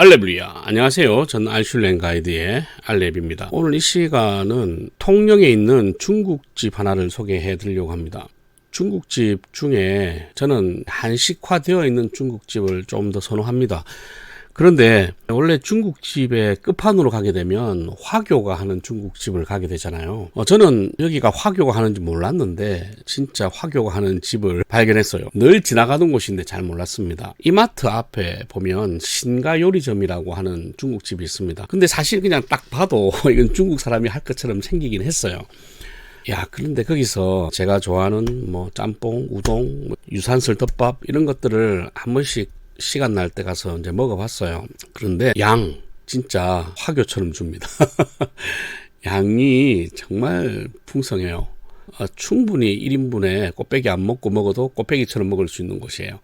알레블리아 안녕하세요. 저는 알슐랭 가이드의 알레비입니다. 오늘 이 시간은 통영에 있는 중국집 하나를 소개해 드리려고 합니다. 중국집 중에 저는 한식화되어 있는 중국집을 좀 더 선호합니다. 그런데 원래 중국집의 끝판으로 가게 되면 화교가 하는 중국집을 가게 되잖아요. 어, 저는 여기가 화교가 하는지 몰랐는데 진짜 화교가 하는 집을 발견했어요. 늘 지나가던 곳인데 잘 몰랐습니다. 이마트 앞에 보면 신가 요리점이라고 하는 중국집이 있습니다. 근데 사실 그냥 딱 봐도 이건 중국 사람이 할 것처럼 생기긴 했어요. 야, 그런데 거기서 제가 좋아하는 뭐 짬뽕, 우동, 뭐 유산슬 덮밥 이런 것들을 한 번씩 시간 날 때 가서 이제 먹어봤어요. 그런데 양 진짜 화교처럼 줍니다. 양이 정말 풍성해요. 어, 충분히 1인분에 꽃배기 안 먹고 먹어도 꽃배기처럼 먹을 수 있는 곳이에요.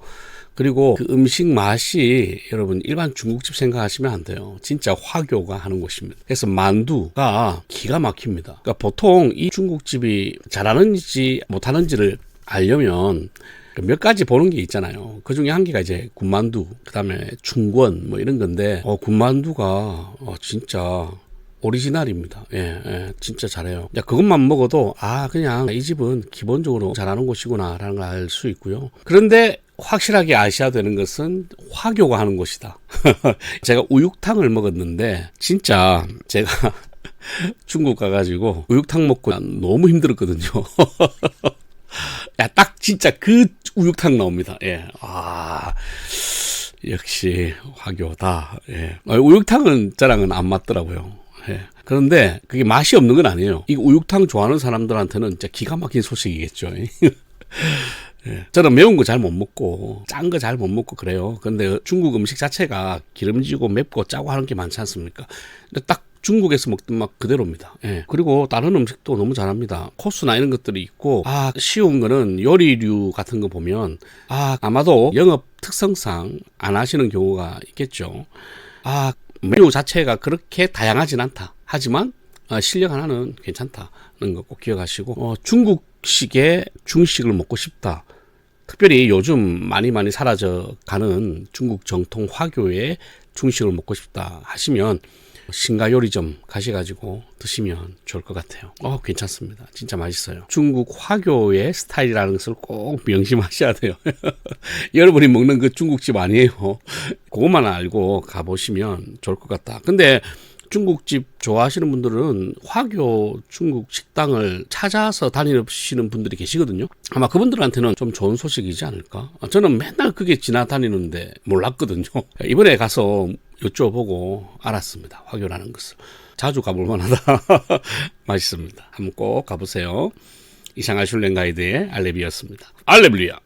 그리고 그 음식 맛이 여러분 일반 중국집 생각하시면 안 돼요. 진짜 화교가 하는 곳입니다. 그래서 만두가 기가 막힙니다. 그러니까 보통 이 중국집이 잘하는지 못하는지를 알려면 몇 가지 보는 게 있잖아요. 그 중에 한 개가 이제 군만두, 그 다음에 충권 뭐 이런 건데, 어, 군만두가 어, 진짜 오리지널입니다. 예, 예, 진짜 잘해요. 야, 그것만 먹어도, 아, 그냥 이 집은 기본적으로 잘하는 곳이구나, 라는 걸 알 수 있고요. 그런데 확실하게 아셔야 되는 것은 화교가 하는 곳이다. 제가 우육탕을 먹었는데, 진짜 제가 중국 가가지고 우육탕 먹고 너무 힘들었거든요. 진짜 그 우육탕 나옵니다. 예. 아, 역시 화교다. 예. 아, 우육탕은 저랑은 안 맞더라고요. 예. 그런데 그게 맛이 없는 건 아니에요. 이 우육탕 좋아하는 사람들한테는 진짜 기가 막힌 소식이겠죠. 예. 저는 매운 거 잘 못 먹고 짠 거 잘 못 먹고 그래요. 근데 중국 음식 자체가 기름지고 맵고 짜고 하는 게 많지 않습니까? 근데 딱 중국에서 먹던 맛 그대로입니다. 예. 그리고 다른 음식도 너무 잘합니다. 코스나 이런 것들이 있고, 아, 쉬운 거는 요리류 같은 거 보면, 아, 아마도 영업 특성상 안 하시는 경우가 있겠죠. 아, 메뉴 자체가 그렇게 다양하진 않다. 하지만, 아, 실력 하나는 괜찮다는 거 꼭 기억하시고, 어, 중국식의 중식을 먹고 싶다. 특별히 요즘 많이 많이 사라져 가는 중국 정통 화교의 중식을 먹고 싶다 하시면 신가 요리점 가셔가지고 드시면 좋을 것 같아요. 어, 괜찮습니다. 진짜 맛있어요. 중국 화교의 스타일이라는 것을 꼭 명심하셔야 돼요. 여러분이 먹는 그 중국집 아니에요. 그것만 알고 가보시면 좋을 것 같다. 근데 중국집 좋아하시는 분들은 화교 중국 식당을 찾아서 다니시는 분들이 계시거든요. 아마 그분들한테는 좀 좋은 소식이지 않을까? 저는 맨날 그게 지나다니는데 몰랐거든요. 이번에 가서 여쭤보고 알았습니다. 화교라는 것을. 자주 가볼 만하다. 맛있습니다. 한번 꼭 가보세요. 이상한 슐랭 가이드의 알레비였습니다. 알레블리아.